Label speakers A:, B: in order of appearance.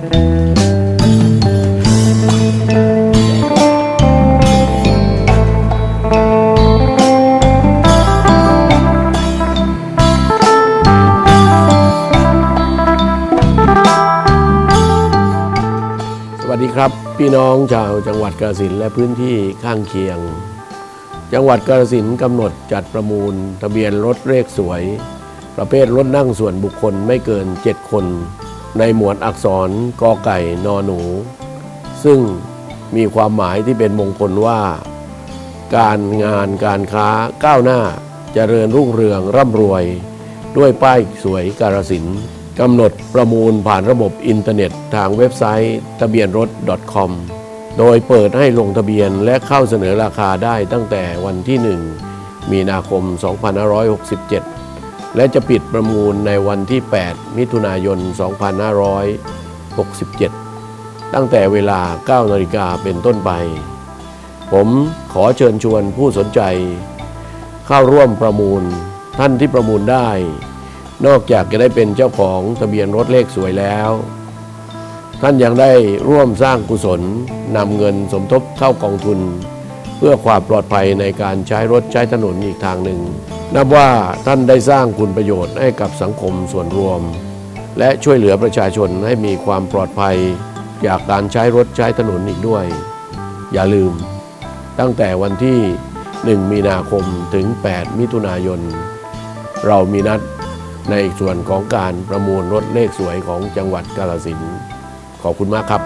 A: สวัสดีครับพี่น้องชาวจังหวัดกาฬสินและพื้นที่ข้างเคียง จังหวัดกาฬสินกำหนดจัดประมูล ทะเบียนรถเลขสวย ประเภทรถนั่งส่วนบุคคลไม่เกิน 7 คน ในหมวดอักษรกอไก่นอหนู ซึ่งมีความหมายที่เป็นมงคลว่า การงานการค้าก้าวหน้าเจริญรุ่งเรืองร่ำรวย ด้วยป้ายสวยกาฬสินกำหนดประมูลผ่านระบบอินเทอร์เน็ตทางเว็บไซต์ทะเบียนรถ .com โดยเปิดให้ลงทะเบียนและเข้าเสนอราคาได้ตั้งแต่วันที่ 1 มีนาคม 2567 และจะปิดประมูลในวันที่ 8 มิถุนายน 2567 ตั้งแต่เวลา 9 นาฬิกาเป็นต้นไป ผมขอเชิญชวนผู้สนใจ เข้าร่วมประมูลท่านที่ประมูลได้ นอกจากจะได้เป็นเจ้าของทะเบียนรถเลขสวยแล้ว ท่านยังได้ร่วมสร้างกุศลนำเงินสมทบเข้ากองทุน เพื่อความปลอดภัยในการใช้รถใช้ถนนอีกทางหนึ่ง นับว่าท่านได้สร้างคุณประโยชน์ให้กับสังคมส่วนรวม และช่วยเหลือประชาชนให้มีความปลอดภัย จากการใช้รถใช้ถนนอีกด้วย อย่าลืม ตั้งแต่วันที่ 1 มีนาคมถึง 8 มิถุนายน เรามีนัดในส่วนของการประมูลรถเลขสวยของจังหวัดกาฬสินขอบคุณมากครับ